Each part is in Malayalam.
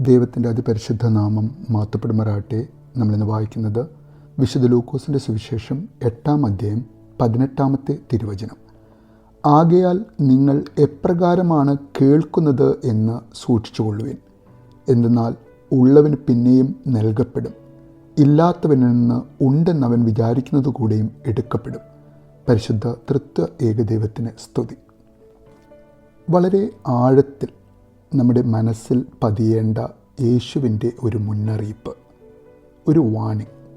ദൈവത്തിന്റെ അതിപരിശുദ്ധ നാമം മാത്തപ്പെടുമാറാട്ടെ നമ്മളിന്ന് വായിക്കുന്നത് വിശുദ്ധ ലൂക്കോസിന്റെ സുവിശേഷം എട്ടാം അധ്യായം പതിനെട്ടാമത്തെ തിരുവചനം. ആകയാൽ നിങ്ങൾ എപ്രകാരമാണ് കേൾക്കുന്നത് എന്ന് സൂക്ഷിച്ചുകൊള്ളുവിൻ. എന്തെന്നാൽ ഉള്ളവന് പിന്നെയും നൽകപ്പെടും. ഇല്ലാത്തവനിൽ നിന്ന് ഉണ്ടെന്നവൻ വിചാരിക്കുന്നത് കൂടെയും എടുക്കപ്പെടും. പരിശുദ്ധ തൃത്വ ഏകദൈവത്തിന് സ്തുതി. വളരെ ആഴത്തിൽ നമ്മുടെ മനസ്സിൽ പതിയേണ്ട യേശുവിന്റെ ഒരു മുന്നറിയിപ്പ് ഒരു വാണിംഗ്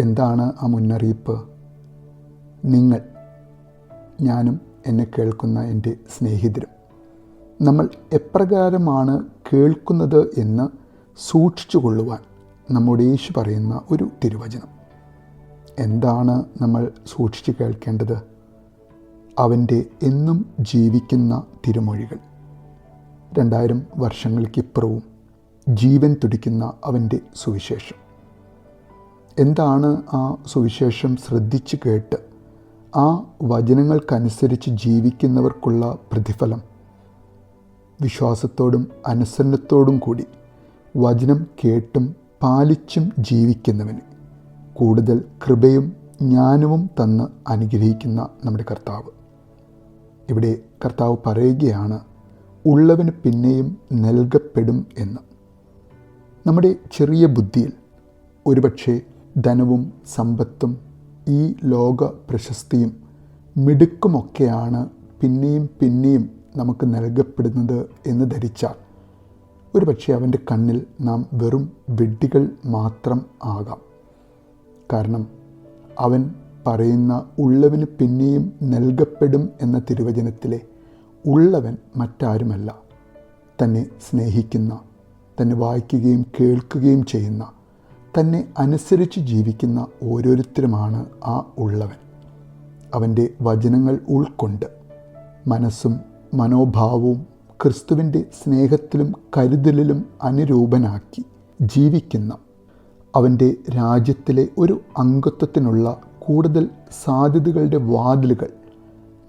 എന്താണ് ആ മുന്നറിയിപ്പ്? നിങ്ങൾ ഞാനും എന്നെ കേൾക്കുന്ന എന്റെ സ്നേഹിതരും നമ്മൾ എപ്രകാരമാണ് കേൾക്കുന്നത് എന്ന് സൂക്ഷിച്ചു കൊള്ളുവാൻ നമ്മുടെ യേശു പറയുന്ന ഒരു തിരുവചനം. എന്താണ് നമ്മൾ സൂക്ഷിച്ചു കേൾക്കേണ്ടത്? അവന്റെ എന്നും ജീവിക്കുന്ന തിരുമൊഴികൾ. രണ്ടായിരം വർഷങ്ങൾക്കിപ്പുറവും ജീവൻ തുടിക്കുന്ന അവന്റെ സുവിശേഷം. എന്താണ് ആ സുവിശേഷം ശ്രദ്ധിച്ചു കേട്ട് ആ വചനങ്ങൾക്കനുസരിച്ച് ജീവിക്കുന്നവർക്കുള്ള പ്രതിഫലം? വിശ്വാസത്തോടും അനുസരണത്തോടും കൂടി വചനം കേട്ടും പാലിച്ചും ജീവിക്കുന്നവന് കൂടുതൽ കൃപയും ജ്ഞാനവും തന്ന് അനുഗ്രഹിക്കുന്ന നമ്മുടെ കർത്താവ്. ഇവിടെ കർത്താവ് പറയുകയാണ് ഉള്ളവന് പിന്നെയും നൽകപ്പെടും എന്ന്. നമ്മുടെ ചെറിയ ബുദ്ധിയിൽ ഒരുപക്ഷെ ധനവും സമ്പത്തും ഈ ലോക പ്രശസ്തിയും മിടുക്കുമൊക്കെയാണ് പിന്നെയും പിന്നെയും നമുക്ക് നൽകപ്പെടുന്നത് എന്ന് ധരിച്ചാൽ ഒരുപക്ഷെ അവന്റെ കണ്ണിൽ നാം വെറും വെഡ്ഡികൾ മാത്രം ആകാം. കാരണം അവൻ പറയുന്ന ഉള്ളവന് പിന്നെയും നൽകപ്പെടും എന്ന തിരുവചനത്തിലെ ഉള്ളവൻ മറ്റാരുമല്ല. തന്നെ സ്നേഹിക്കുന്ന തന്നെ വായിക്കുകയും കേൾക്കുകയും ചെയ്യുന്ന തന്നെ അനുസരിച്ച് ജീവിക്കുന്ന ഓരോരുത്തരുമാണ് ആ ഉള്ളവൻ. അവന്റെ വചനങ്ങൾ ഉൾക്കൊണ്ട് മനസ്സും മനോഭാവവും ക്രിസ്തുവിന്റെ സ്നേഹത്തിലും കരുതലിലും അനുരൂപനാക്കി ജീവിക്കുന്ന അവന്റെ രാജ്യത്തിലെ ഒരു അംഗത്വത്തിനുള്ള കൂടുതൽ സാധ്യതകളുടെ വാതിലുകൾ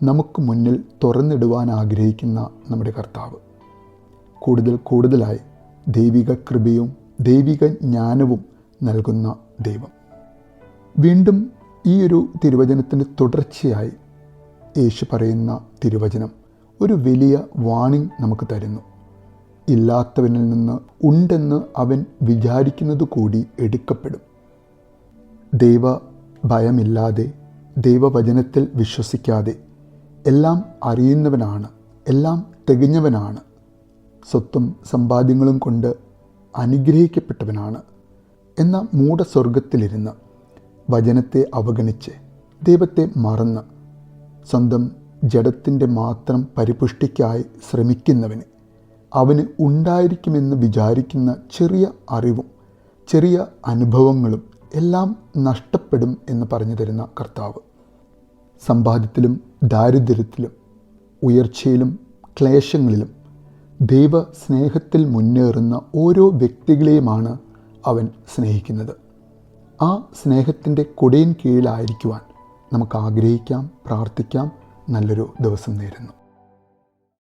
നമുക്ക് മുന്നിൽ തുറന്നിടുവാൻ ആഗ്രഹിക്കുന്ന നമ്മുടെ കർത്താവ്. കൂടുതൽ കൂടുതലായി ദൈവിക കൃപയും ദൈവിക ജ്ഞാനവും നൽകുന്ന ദൈവം. വീണ്ടും ഈ ഒരു തിരുവചനത്തിന്റെ തുടർച്ചയായി യേശു പറയുന്ന തിരുവചനം ഒരു വലിയ വാണിംഗ് നമുക്ക് തരുന്നു. ഇല്ലാത്തവനിൽ നിന്ന് ഉണ്ടെന്ന് അവൻ വിചാരിക്കുന്നത് കൂടി എടുക്കപ്പെടും. ദൈവ ഭയമില്ലാതെ ദൈവവചനത്തിൽ വിശ്വസിക്കാതെ എല്ലാം അറിയുന്നവനാണ് എല്ലാം തികഞ്ഞവനാണ്. സ്വത്തും സമ്പാദ്യങ്ങളും കൊണ്ട് അനുഗ്രഹിക്കപ്പെട്ടവനാണ്. എന്ന മൂഢസ്വർഗത്തിലിരുന്ന് വചനത്തെ അവഗണിച്ച് ദൈവത്തെ മറന്ന് സ്വന്തം ജഡത്തിന്റെ മാത്രം പരിപുഷ്ടിക്കായി ശ്രമിക്കുന്നവന് അവന് ഉണ്ടായിരിക്കുമെന്ന് വിചാരിക്കുന്ന ചെറിയ അറിവും ചെറിയ അനുഭവങ്ങളും എല്ലാം നഷ്ടപ്പെടും എന്ന് പറഞ്ഞു തരുന്ന കർത്താവ്. സമ്പാദ്യത്തിലും ദാരിദ്ര്യത്തിലും ഉയർച്ചയിലും ക്ലേശങ്ങളിലും ദൈവസ്നേഹത്തിൽ മുന്നേറുന്ന ഓരോ വ്യക്തികളെയുമാണ് അവൻ സ്നേഹിക്കുന്നത്. ആ സ്നേഹത്തിന്റെ കൊടിയൻ കീഴിലായിരിക്കുവാൻ നമുക്ക് ആഗ്രഹിക്കാം പ്രാർത്ഥിക്കാം. നല്ലൊരു ദിവസം നേരുന്നു.